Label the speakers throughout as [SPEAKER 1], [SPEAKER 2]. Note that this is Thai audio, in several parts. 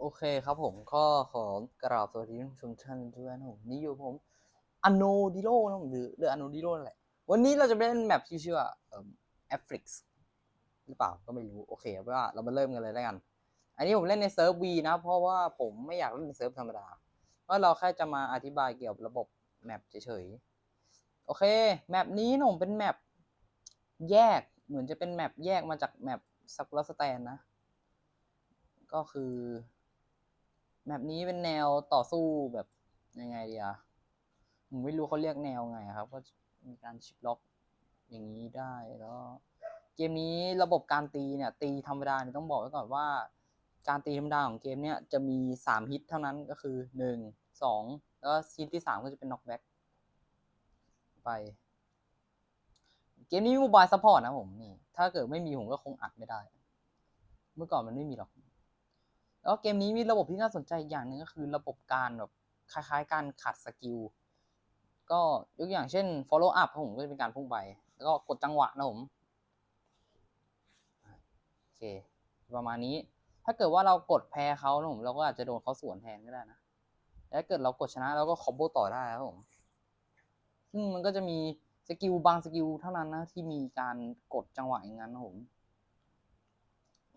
[SPEAKER 1] โอเคครับผมก็ขอกราบสวัสดีท่านผู้ชมทุกท่านด้วยนะผมนี่อยู่ผมอโนดิโลนะผมหรือเรืออโนดิโลนั่นแหละวันนี้เราจะเล่นแมปที่ชื่อว่าเอ่อแอฟริกส์หรือเปล่าก็ไม่รู้โอเคเอาเป็นว่าเรามาเริ่มกันเลยแล้วกัน อันนี้ผมเล่นในเซิร์ฟวีนะ เพราะว่าผมไม่อยากเล่นในเซิร์ฟธรรมดาเพราะเราแค่จะมาอธิบายเกี่ยวกับระบบแมปเฉยๆโอเคแมปนี้นะผมเป็นแมปแยกเหมือนจะเป็นแมปแยกมาจากแมปซักุระสแตนนะ ก็คือ แมปนี้เป็นแนวต่อสู้แบบยังไงดีอะผมไม่รู้เขาเรียกแนวไงครับก็มีการชิปล็อกอย่างนี้ได้แล้ว เกมนี้ระบบการตีเนี่ย ตีธรรมดาเนี่ยต้องบอกไว้ก่อนว่า การตีธรรมดาของเกมเนี่ยจะมีสามฮิตเท่านั้นก็คือหนึ่งสองแล้วก็ฮิตที่สามก็จะเป็นน็อกแบ็กไป เกมนี้มีโมบายซัพพอร์ตนะผมนี่ถ้าเกิดไม่มีผมก็คงอัดไม่ได้ เมื่อก่อนมันไม่มีหรอก แล้วเกมนี้มีระบบที่น่าสนใจอย่างหนึ่งก็คือระบบการแบบคล้ายๆ การขัดสกิล ก็ยกอย่างเช่น follow up ของผมก็จะเป็นการพุ่งไปแล้วก็กดจังหวะนะผมโอเค ประมาณนี้ ถ้าเกิดว่าเรากดแพ้เขานะผมเราก็อาจจะโดนเขาสวนแทนก็ได้นะแล้วถ้าเกิดเรากดชนะเราก็คอมโบต่อได้ครับผมซึ่งมันก็จะมีสกิลบางสกิลเท่านั้นนะที่มีการกดจังหวะอย่างนั้นนะผม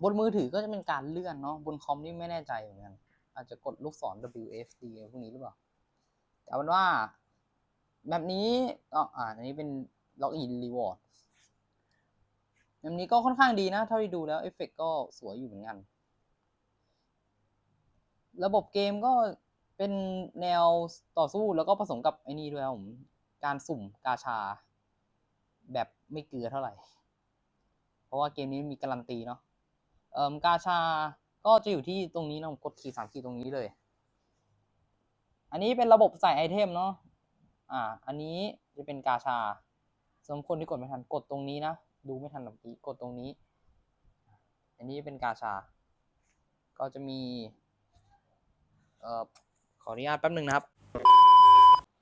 [SPEAKER 1] บนมือถือก็จะเป็นการเลื่อนเนาะบนคอมนี่ไม่แน่ใจเหมือนกันอาจจะกดลูกศร WFD พวกนี้หรือเปล่าแต่เอาเป็นว่าแบบนี้ก็อ่าอันนี้เป็นล็อกอินรีวอร์ดแบบนี้ก็ค่อนข้างดีนะ เท่าที่ดูแล้วเอฟเฟกก็สวยอยู่เหมือนกัน ระบบเกมก็เป็นแนวต่อสู้แล้วก็ผสมกับไอ้นี่ด้วยผม การสุ่มกาชา แบบไม่เกลือเท่าไหร่ เพราะว่าเกมนี้มีการันตีเนาะ อ่อกาชาก็จะอยู่ที่ตรงนี้นะผมกดขีดสามขีดตรงนี้เลย อันนี้เป็นระบบใส่ไอเทมเนาะอ่า อันนี้จะเป็นกาชาสำหรับคนที่กดไม่ทันกดตรงนี้นะดูไม่ทันเมื่อกี้กดตรงนี้ อันนี้เป็นกาชา ก็จะมีเอ่อขออนุญาตแป๊บหนึ่งนะครับ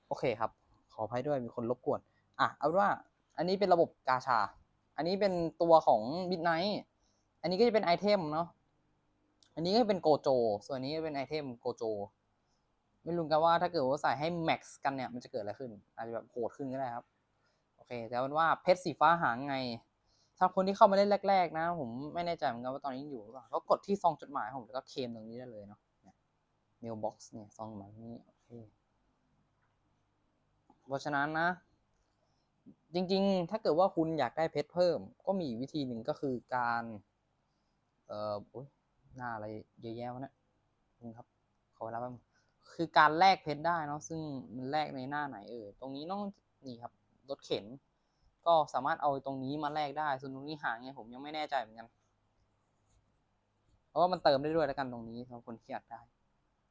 [SPEAKER 1] โอเคครับ ขออภัยด้วยมีคนรบกวน อะเอาว่า อันนี้เป็นระบบกาชา อันนี้เป็นตัวของ Midnight อันนี้ก็จะเป็นไอเทมเนาะ อันนี้ก็เป็นโกโจ ส่วนนี้ก็เป็นไอเทมโกโจ ไม่รู้กันว่าถ้าเกิดว่าใส่ให้แม็กซ์กันเนี่ยมันจะเกิดอะไรขึ้น อาจจะแบบโหดขึ้นก็ได้ครับ โอเค แต่เป็นว่าเพชรสีฟ้าหางไง ถ้าคนที่เข้ามาเล่นแรก ๆ นะ ผมไม่แน่ใจเหมือนกันว่าตอนนี้อยู่หรือเปล่า ก็กดที่ซองจดหมายของผมแล้วก็เคมตรงนี้ได้เลยเนาะเมลบ็อกซ์เนี่ยซองหมายนี้โอเค เพราะฉะนั้นนะ จริง ๆ ถ้าเกิดว่าคุณอยากได้เพชรเพิ่ม ก็มีวิธีหนึ่งก็คือการ เอ่อโอ๊ยหน้าอะไรเยอะแยะวะเนี่ยนี่ครับ ขอเวลาแป๊บคือการแลกเพชรได้เนาะซึ่งมันแลกในหน้าไหนเออตรงนี้ต้องนี่ครับรถเข็น ก็สามารถเอาตรงนี้มาแลกได้ ส่วนตรงนี้หาไงผมยังไม่แน่ใจเหมือนกันเพราะว่ามันเติมได้ด้วยแล้วกันตรงนี้สำหรับคนที่อยากได้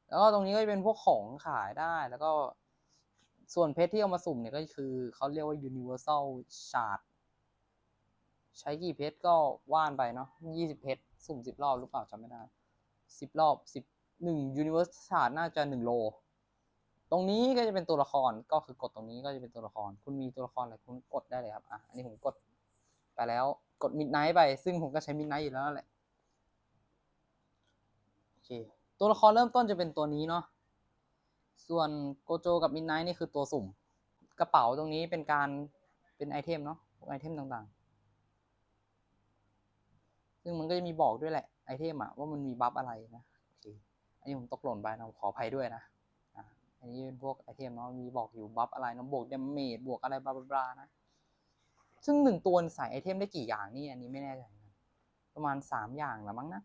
[SPEAKER 1] แล้วก็ตรงนี้ก็จะเป็นพวกของขายได้แล้วก็ส่วนเพชรที่เอามาสุ่มเนี่ยก็คือเขาเรียกว่า universal shard ใช้กี่เพชรก็ว่านไปเนาะยี่สิบเพชร สุ่มสิบรอบหรือเปล่าจำไม่ได้สิบรอบสิบหนึ่ง universal shard น่าจะหนึ่งโล ตรงนี้ก็จะเป็นตัวละครก็คือกดตรงนี้ก็จะเป็นตัวละคร คุณมีตัวละครอะไรคุณกดได้เลยครับอะอันนี้ผมกดไปแล้วกด midnight ไป ซึ่งผมก็ใช้ midnight อยู่แล้วแหละโอเคตัวละครเริ่มต้นจะเป็นตัวนี้เนาะส่วนโกโจกับมินไนท์นี่คือตัวสุ่ม กระเป๋าตรงนี้เป็นการเป็นไอเทมเนาะไอเทมต่างๆ ซึ่งมันก็จะมีบอกด้วยแหละไอเทมอะว่ามันมีบัฟอะไรนะโอเคอันนี้ผมตกหล่นไปนะขออภัยด้วยนะอันนี้เป็นพวกไอเทมเนาะมีบอกอยู่บัฟอะไรนะบวกเดเมจบวกอะไรบลาบลานะ ซึ่งหนึ่งตัวใส่ไอเทมได้กี่อย่างนี่อันนี้ไม่แน่ใจนกันประมาณสามอย่างละมั้งนะ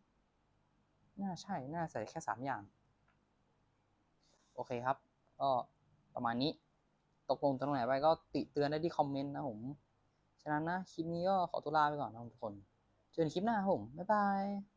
[SPEAKER 1] น่าใช่น่าใส่แค่สามอย่าง โอเคครับ ก็ประมาณนี้ตกลงตรงไหนไปก็ติเตือนได้ที่คอมเมนต์นะผม ฉะนั้นนะคลิปนี้ก็ขอตัวลาไปก่อนนะทุกคน จนคลิปหน้าผมบ๊ายบาย